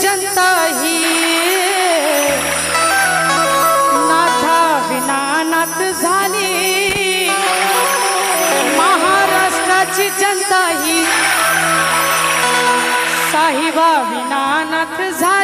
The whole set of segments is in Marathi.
जनता ही नाथा विनानाथ झाली. महाराष्ट्राची जनता ही साहिबा विनानाथ झाली.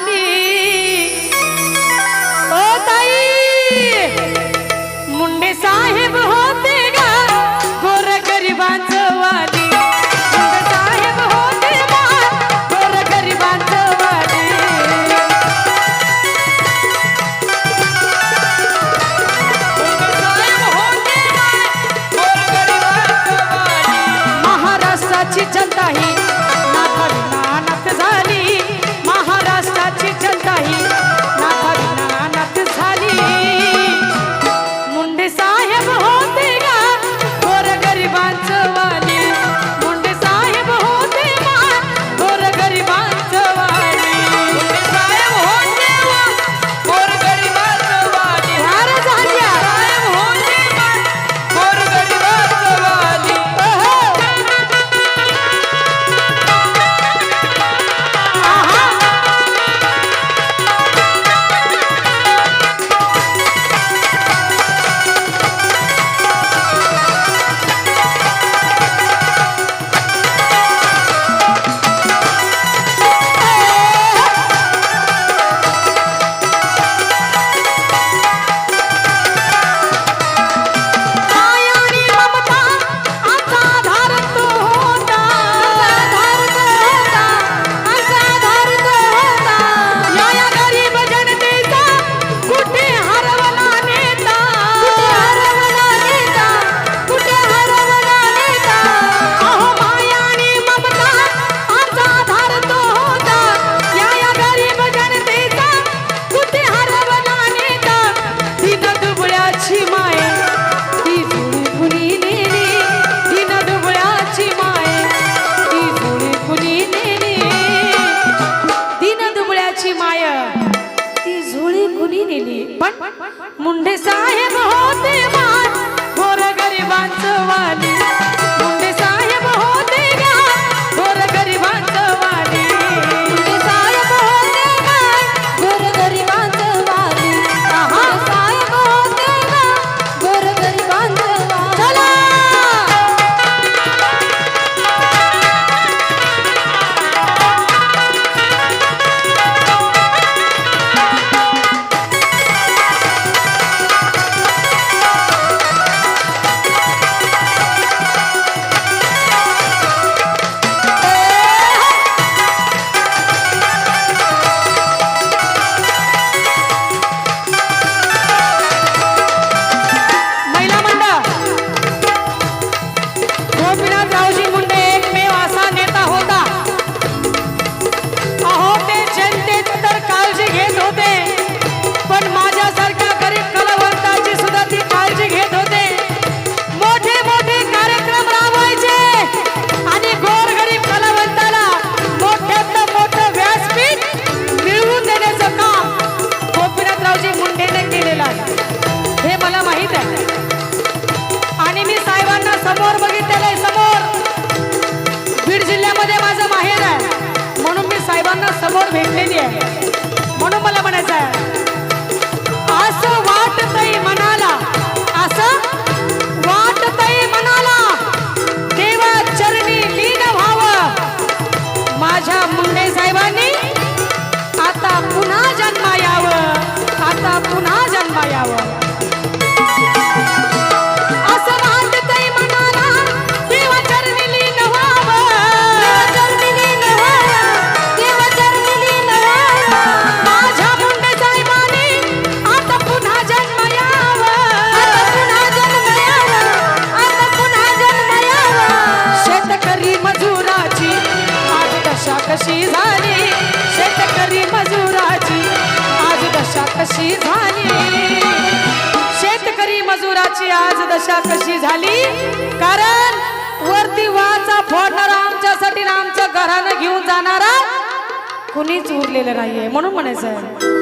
मला समोर भेटलेली आहे. म्हणून मला म्हणायचं आहे असं वाटतय मनाला असं वाटतय मनाला देवा चरणी लीन व्हावं. माझ्या मुंडे साहेबांनी आता पुन्हा जन्मा यावं आता पुन्हा जन्मा यावं. कशी झाली? शेतकरी मजुराची आज दशा कशी झाली? कारण वरती वाचा फोडणार आमच्यासाठी आमचं घरानं घेऊन जाणारा कुणीच उरलेलं नाहीये. म्हणून म्हणायचं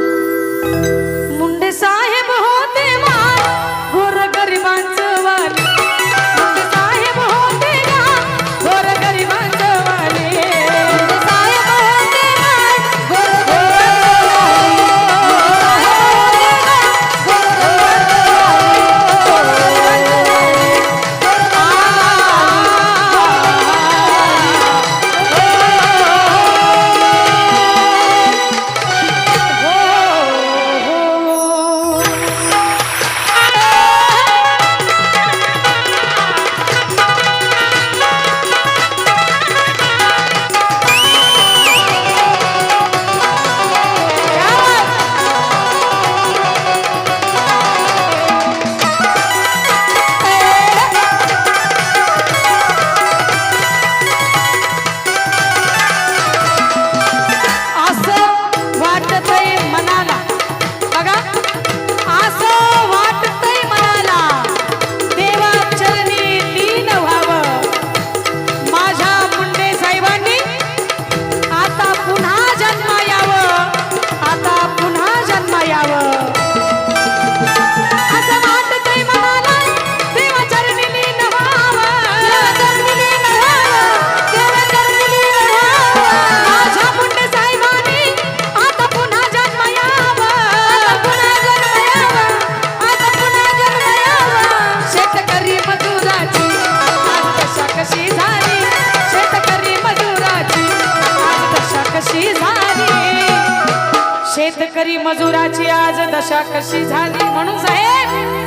शेतकरी मजुराची आज दशा कशी झाली म्हणून साहेब?